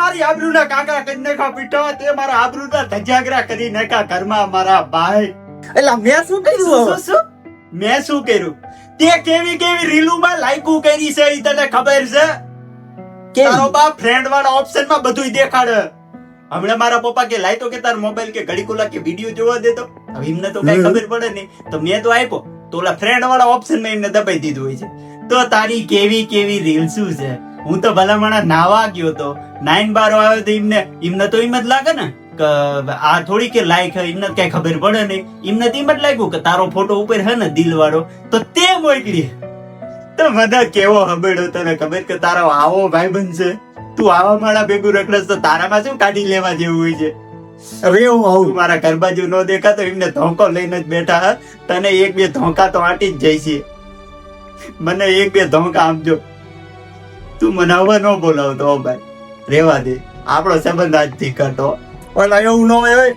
મારી આબરૂના કાંકરા કરી નાખા પીઠો તે મારા આબરૂના ધજાગરા કરી નાખા ઘરમાં મારા ભાઈ. એટલે મેં શું કર્યું શું? મેં શું કર્યું? તે કેવી કેવી રીલુમાં લાઈકુ કરી છે તને ખબર છે? તારો બાપ ફ્રેન્ડ વાળા ઓપ્શનમાં બધુંય દેખાડે. હમણાં મારા પપ્પા કે લાઈ તો કે તાર મોબાઈલ કે ઘડી કોલા કે વીડિયો જોવા દેતો હવે એમને તો કઈ ખબર પડે નહીં. તો મેં તો આપ્યો. તો ઓલા ફ્રેન્ડ વાળા ઓપ્શનમાં એમને દબાઈ દીધું હોય છે. તો તારી કેવી કેવી રીલ શું છે? હું તો ભલામણા નાવા ગયો તો. નાઈન બાર આવ્યો તો એમને એમને તો એમ જ લાગે ને કે આ થોડી કે લાઈક એમને કઈ ખબર પડે નહીં. એમને તો એમ જ લાગ્યું કે તારો ફોટો ઉપર હે ને દિલ વાળો તો તે મોકલી. તો મને કેવો હબેડો તને ખબર કે તારો આવો ભાઈ છે? તું આવા માળા ભેગું રખડસ તો તારામાં શું કાઢી લેવા જેવું હોય છે? હવે હું આવું. મારા ઘર બાજુ ન દેખાતો એમને ધોકો લઈને જ બેઠા. તને એક બે ધોકા તો આંટી જ જાય છે. મને એક બે ધોકા આપજો. તું મને હવે ન બોલાવતો ભાઈ. રેવા દે. આપણો સંબંધ આજથી કરતો પણ એવું ન હોય